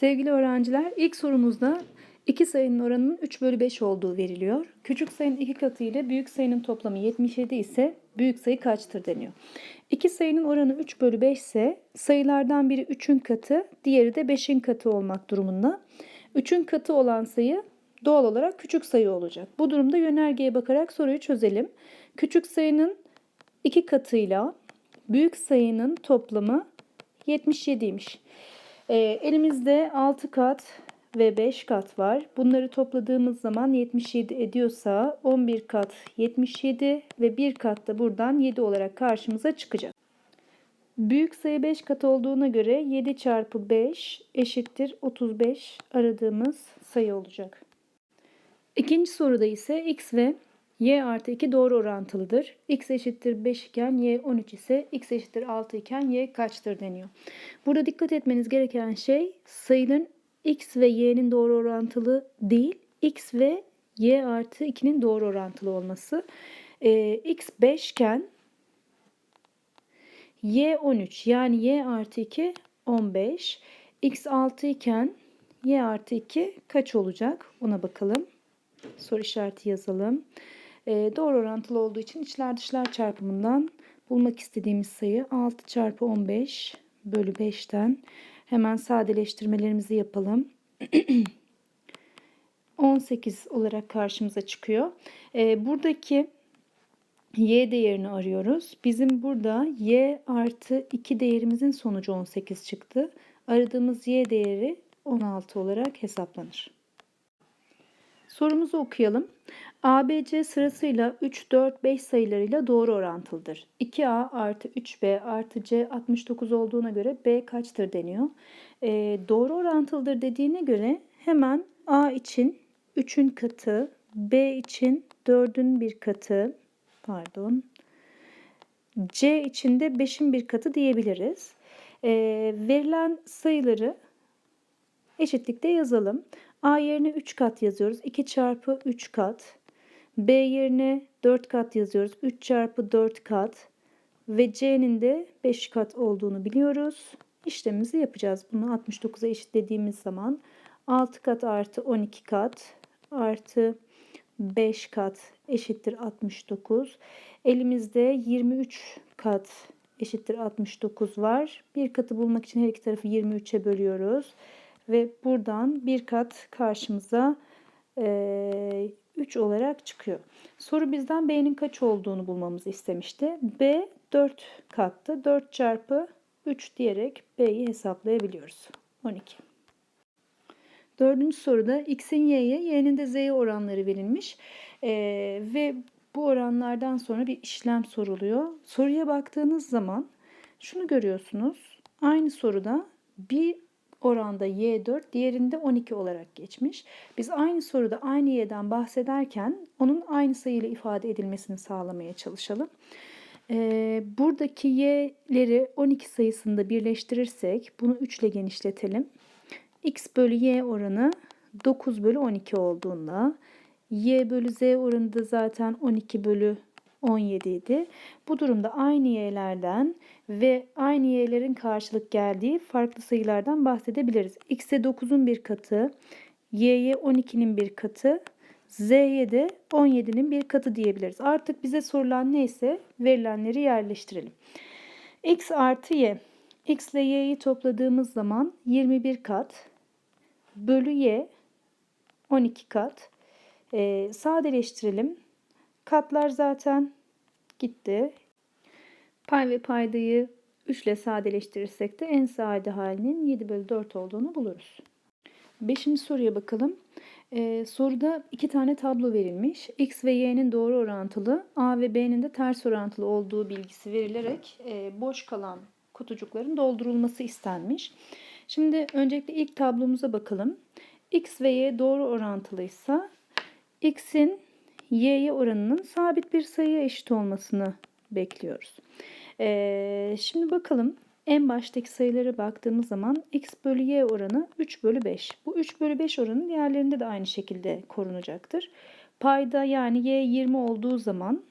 Sevgili öğrenciler, ilk sorumuzda iki sayının oranının 3 bölü 5 olduğu veriliyor. Küçük sayının iki katı ile büyük sayının toplamı 77 ise büyük sayı kaçtır deniyor. İki sayının oranı 3 bölü 5 ise sayılardan biri 3'ün katı, diğeri de 5'in katı olmak durumunda. 3'ün katı olan sayı doğal olarak küçük sayı olacak. Bu durumda yönergeye bakarak soruyu çözelim. Küçük sayının iki katıyla büyük sayının toplamı 77'ymiş. Ee, elimizde 6 kat ve 5 kat var. Bunları topladığımız zaman 77 ediyorsa 11 kat 77 ve 1 kat da buradan 7 olarak karşımıza çıkacak. Büyük sayı 5 kat olduğuna göre 7 çarpı 5 eşittir 35 aradığımız sayı olacak. İkinci soruda ise x ve y artı 2 doğru orantılıdır. x eşittir 5 iken y 13 ise x eşittir 6 iken y kaçtır deniyor. Burada dikkat etmeniz gereken şey sayının x ve y'nin doğru orantılı değil, x ve y artı 2'nin doğru orantılı olması. Ee, x 5 iken y 13 yani y artı 2 15. x 6 iken y artı 2 kaç olacak? Ona bakalım. Soru işareti yazalım. Ee, doğru orantılı olduğu için içler dışlar çarpımından bulmak istediğimiz sayı 6 çarpı 15 bölü 5'ten hemen sadeleştirmelerimizi yapalım. 18 olarak karşımıza çıkıyor. Ee, buradaki y değerini arıyoruz. Bizim burada y artı 2 değerimizin sonucu 18 çıktı. Aradığımız y değeri 16 olarak hesaplanır. Sorumuzu okuyalım. ABC sırasıyla 3, 4, 5 sayılarıyla doğru orantılıdır. 2A artı 3B artı C 69 olduğuna göre B kaçtır deniyor. E, doğru orantılıdır dediğine göre hemen A için 3'ün katı, B için 4'ün bir katı, pardon, C için de 5'in bir katı diyebiliriz. E, verilen sayıları eşitlikte yazalım. A yerine 3 kat yazıyoruz. 2 çarpı 3 kat. B yerine 4 kat yazıyoruz. 3 çarpı 4 kat. Ve C'nin de 5 kat olduğunu biliyoruz. İşlemimizi yapacağız. Bunu 69'a eşitlediğimiz zaman 6 kat artı 12 kat artı 5 kat eşittir 69. Elimizde 23 kat eşittir 69 var. Bir katı bulmak için her iki tarafı 23'e bölüyoruz. Ve buradan bir kat karşımıza e, 3 olarak çıkıyor. Soru bizden B'nin kaç olduğunu bulmamızı istemişti. B 4 kattı. 4 çarpı 3 diyerek B'yi hesaplayabiliyoruz. 12. Dördüncü soruda x'in y'ye, y'nin de z'ye oranları verilmiş. Ee, ve bu oranlardan sonra bir işlem soruluyor. Soruya baktığınız zaman şunu görüyorsunuz. Aynı soruda bir oranda y4, diğerinde 12 olarak geçmiş. Biz aynı soruda aynı y'den bahsederken onun aynı sayıyla ifade edilmesini sağlamaya çalışalım. Ee, buradaki y'leri 12 sayısında birleştirirsek bunu 3 ile genişletelim. x bölü y oranı 9 bölü 12 olduğunda y bölü z oranı da zaten 12 bölü 17 idi. Bu durumda aynı y'lerden ve aynı y'lerin karşılık geldiği farklı sayılardan bahsedebiliriz. x'e 9'un bir katı, y'ye 12'nin bir katı, z'ye de 17'nin bir katı diyebiliriz. Artık bize sorulan neyse verilenleri yerleştirelim. x artı y. x ile y'yi topladığımız zaman 21 kat bölü y 12 kat. Ee, sadeleştirelim. Katlar zaten gitti. Pay ve paydayı 3 ile sadeleştirirsek de en sade halinin 7 bölü 4 olduğunu buluruz. Beşinci soruya bakalım. Ee, soruda iki tane tablo verilmiş. X ve Y'nin doğru orantılı, A ve B'nin de ters orantılı olduğu bilgisi verilerek e, boş kalan kutucukların doldurulması istenmiş. Şimdi öncelikle ilk tablomuza bakalım. X ve Y doğru orantılıysa X'in y'ye oranının sabit bir sayıya eşit olmasını bekliyoruz. Ee, şimdi bakalım en baştaki sayılara baktığımız zaman x bölü y oranı 3 bölü 5. Bu 3 bölü 5 oranı diğerlerinde de aynı şekilde korunacaktır. Payda yani y 20 olduğu zaman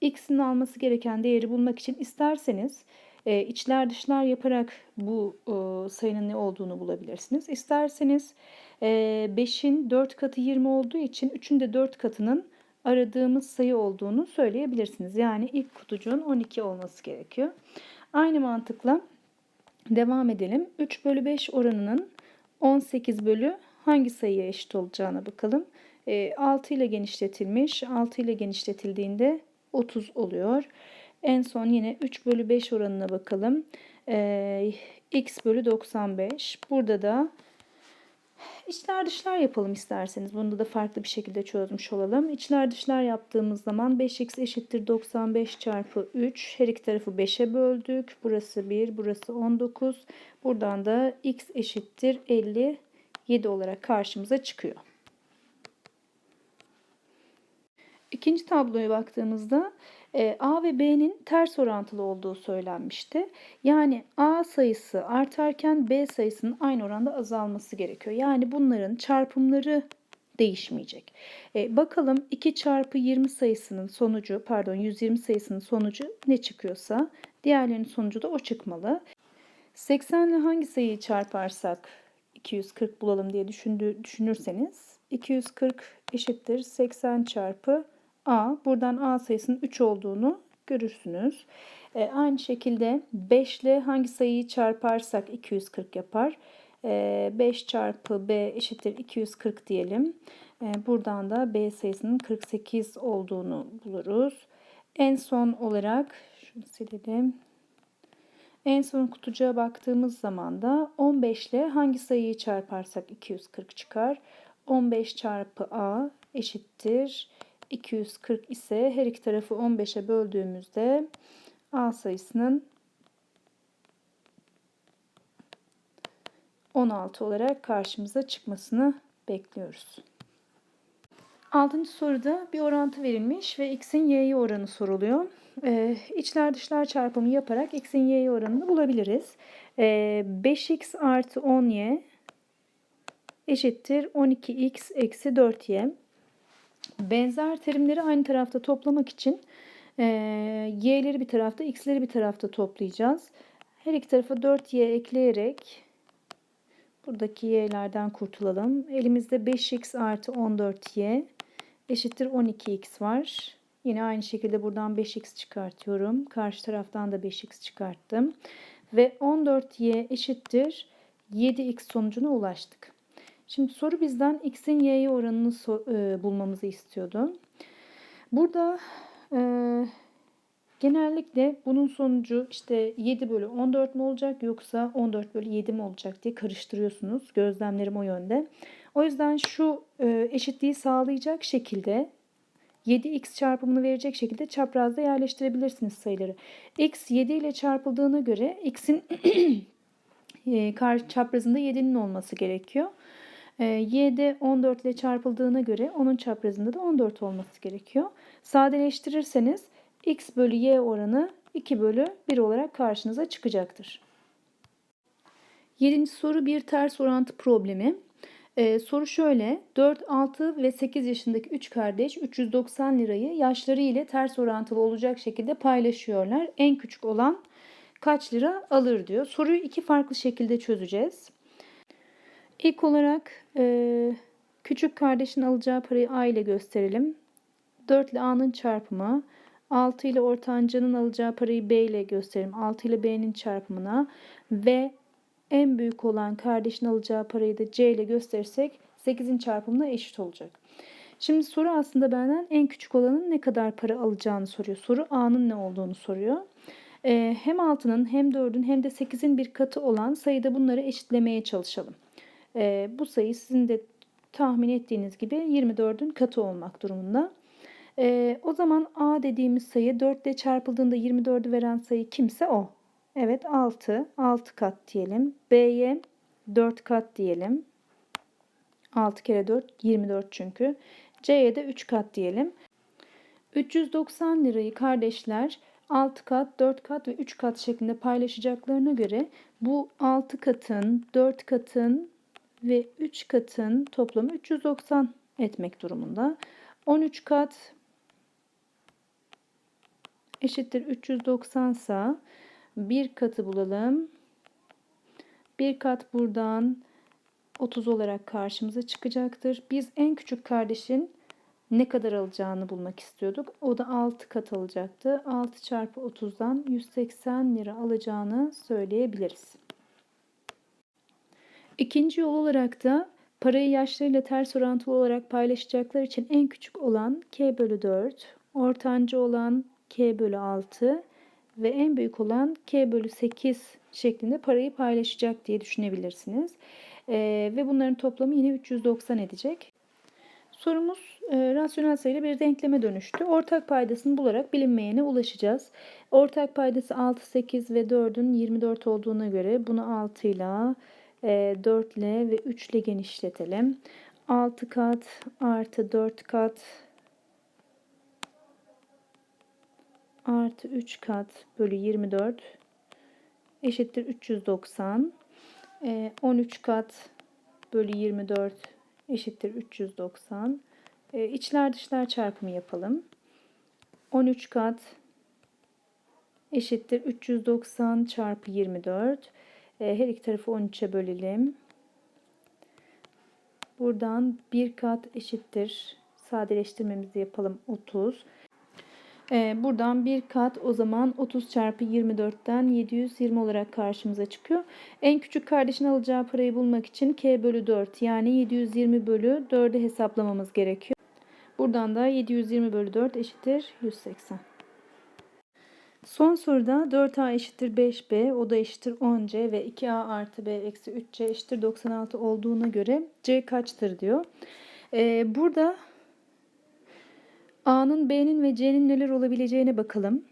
x'in alması gereken değeri bulmak için isterseniz E, içler dışlar yaparak bu e, sayının ne olduğunu bulabilirsiniz. İsterseniz 5'in 4 katı 20 olduğu için 3'ün de 4 katının aradığımız sayı olduğunu söyleyebilirsiniz. Yani ilk kutucuğun 12 olması gerekiyor. Aynı mantıkla devam edelim. 3 bölü 5 oranının 18 bölü hangi sayıya eşit olacağına bakalım. 6 ile genişletilmiş. 6 ile genişletildiğinde 30 oluyor. En son yine 3 bölü 5 oranına bakalım. x bölü 95. Burada da İçler dışlar yapalım isterseniz. Bunu da farklı bir şekilde çözmüş olalım. İçler dışlar yaptığımız zaman 5x eşittir 95 çarpı 3. Her iki tarafı 5'e böldük. Burası 1, burası 19. Buradan da x eşittir 57 olarak karşımıza çıkıyor. İkinci tabloya baktığımızda A ve B'nin ters orantılı olduğu söylenmişti. Yani A sayısı artarken B sayısının aynı oranda azalması gerekiyor. Yani bunların çarpımları değişmeyecek. E, bakalım 2 çarpı 20 sayısının sonucu pardon 120 sayısının sonucu ne çıkıyorsa diğerlerinin sonucu da o çıkmalı. 80 ile hangi sayıyı çarparsak 240 bulalım diye düşündü, düşünürseniz 240 eşittir 80 çarpı A. Buradan A sayısının 3 olduğunu görürsünüz. E, aynı şekilde 5 ile hangi sayıyı çarparsak 240 yapar. E, 5 çarpı B eşittir 240 diyelim. E, buradan da B sayısının 48 olduğunu buluruz. En son olarak şunu silelim. En son kutucuğa baktığımız zaman da 15 ile hangi sayıyı çarparsak 240 çıkar. 15 çarpı A eşittir 240 ise her iki tarafı 15'e böldüğümüzde A sayısının 16 olarak karşımıza çıkmasını bekliyoruz. Altıncı soruda bir orantı verilmiş ve x'in y'ye oranı soruluyor. Ee, içler dışlar çarpımı yaparak x'in y'ye oranını bulabiliriz. Ee, 5x artı 10y eşittir 12x eksi 4y. Benzer terimleri aynı tarafta toplamak için e, y'leri bir tarafta, x'leri bir tarafta toplayacağız. Her iki tarafa 4y ekleyerek buradaki y'lerden kurtulalım. Elimizde 5x artı 14y eşittir 12x var. Yine aynı şekilde buradan 5x çıkartıyorum. Karşı taraftan da 5x çıkarttım. Ve 14y eşittir 7x sonucuna ulaştık. Şimdi soru bizden x'in y'ye oranını so e, bulmamızı istiyordu. Burada e, genellikle bunun sonucu işte 7 bölü 14 mi olacak yoksa 14 bölü 7 mi olacak diye karıştırıyorsunuz. Gözlemlerim o yönde. O yüzden şu e, eşitliği sağlayacak şekilde 7x çarpımını verecek şekilde çaprazda yerleştirebilirsiniz sayıları. x 7 ile çarpıldığına göre x'in e, çaprazında 7'nin olması gerekiyor. Y de 14 ile çarpıldığına göre onun çaprazında da 14 olması gerekiyor. Sadeleştirirseniz x bölü y oranı 2 bölü 1 olarak karşınıza çıkacaktır. Yedinci soru bir ters orantı problemi. Ee, soru şöyle. 4, 6 ve 8 yaşındaki 3 kardeş 390 lirayı yaşları ile ters orantılı olacak şekilde paylaşıyorlar. En küçük olan kaç lira alır diyor. Soruyu iki farklı şekilde çözeceğiz. İlk olarak e, küçük kardeşin alacağı parayı A ile gösterelim. 4 ile A'nın çarpımı. 6 ile ortancanın alacağı parayı B ile gösterelim. 6 ile B'nin çarpımına ve en büyük olan kardeşin alacağı parayı da C ile gösterirsek 8'in çarpımına eşit olacak. Şimdi soru aslında benden en küçük olanın ne kadar para alacağını soruyor. Soru A'nın ne olduğunu soruyor. Ee, hem 6'nın hem 4'ün hem de 8'in bir katı olan sayıda bunları eşitlemeye çalışalım. Ee, bu sayı sizin de tahmin ettiğiniz gibi 24'ün katı olmak durumunda. Ee, o zaman A dediğimiz sayı 4 ile çarpıldığında 24'ü veren sayı kimse o. Evet 6. 6 kat diyelim. B'ye 4 kat diyelim. 6 kere 4 24 çünkü. C'ye de 3 kat diyelim. 390 lirayı kardeşler 6 kat, 4 kat ve 3 kat şeklinde paylaşacaklarına göre bu 6 katın, 4 katın ve 3 katın toplamı 390 etmek durumunda. 13 kat eşittir 390 ise Bir katı bulalım. Bir kat buradan 30 olarak karşımıza çıkacaktır. Biz en küçük kardeşin ne kadar alacağını bulmak istiyorduk. O da 6 kat alacaktı. 6 çarpı 30'dan 180 lira alacağını söyleyebiliriz. İkinci yol olarak da parayı yaşlarıyla ters orantılı olarak paylaşacaklar için en küçük olan k bölü 4, ortancı olan k bölü 6 ve en büyük olan k bölü 8 şeklinde parayı paylaşacak diye düşünebilirsiniz. Ee, ve bunların toplamı yine 390 edecek. Sorumuz e, rasyonel sayılı bir denkleme dönüştü. Ortak paydasını bularak bilinmeyene ulaşacağız. Ortak paydası 6, 8 ve 4'ün 24 olduğuna göre bunu 6 ile, 4 ile ve 3 ile genişletelim. 6 kat artı 4 kat artı 3 kat bölü 24 eşittir 390. E, 13 kat bölü 24 eşittir 390. E, içler dışlar çarpımı yapalım. 13 kat eşittir 390 çarpı 24. E, her iki tarafı 13'e bölelim. Buradan bir kat eşittir. Sadeleştirmemizi yapalım 30. Ee, buradan bir kat o zaman 30 çarpı 24'ten 720 olarak karşımıza çıkıyor. En küçük kardeşin alacağı parayı bulmak için k bölü 4 yani 720 bölü 4'ü hesaplamamız gerekiyor. Buradan da 720 bölü 4 eşittir 180. Son soruda 4a eşittir 5b, o da eşittir 10c ve 2a artı b eksi 3c eşittir 96 olduğuna göre c kaçtır diyor. Ee, burada A'nın B'nin ve C'nin neler olabileceğine bakalım.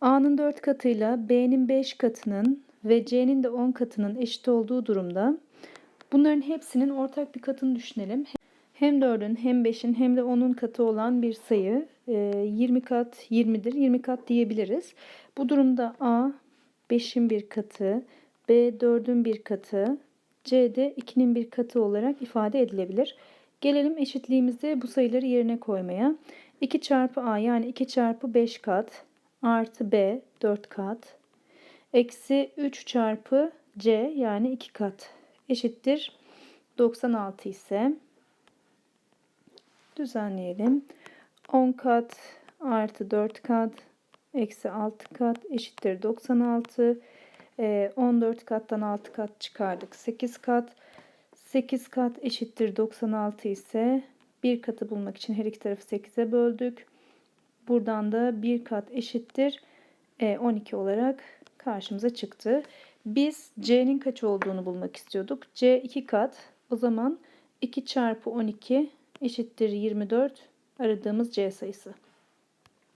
A'nın 4 katıyla B'nin 5 katının ve C'nin de 10 katının eşit olduğu durumda bunların hepsinin ortak bir katını düşünelim. Hem 4'ün hem 5'in hem de 10'un katı olan bir sayı 20 kat 20'dir. 20 kat diyebiliriz. Bu durumda A 5'in bir katı, B 4'ün bir katı, C de 2'nin bir katı olarak ifade edilebilir. Gelelim eşitliğimizde bu sayıları yerine koymaya. 2 çarpı A yani 2 çarpı 5 kat artı B 4 kat eksi 3 çarpı C yani 2 kat eşittir 96 ise düzenleyelim. 10 kat artı 4 kat eksi 6 kat eşittir 96. 14 kattan 6 kat çıkardık. 8 kat 8 kat eşittir 96 ise bir katı bulmak için her iki tarafı 8'e böldük. Buradan da bir kat eşittir 12 e, olarak karşımıza çıktı. Biz C'nin kaç olduğunu bulmak istiyorduk. C 2 kat. O zaman 2 çarpı 12 eşittir 24 aradığımız C sayısı.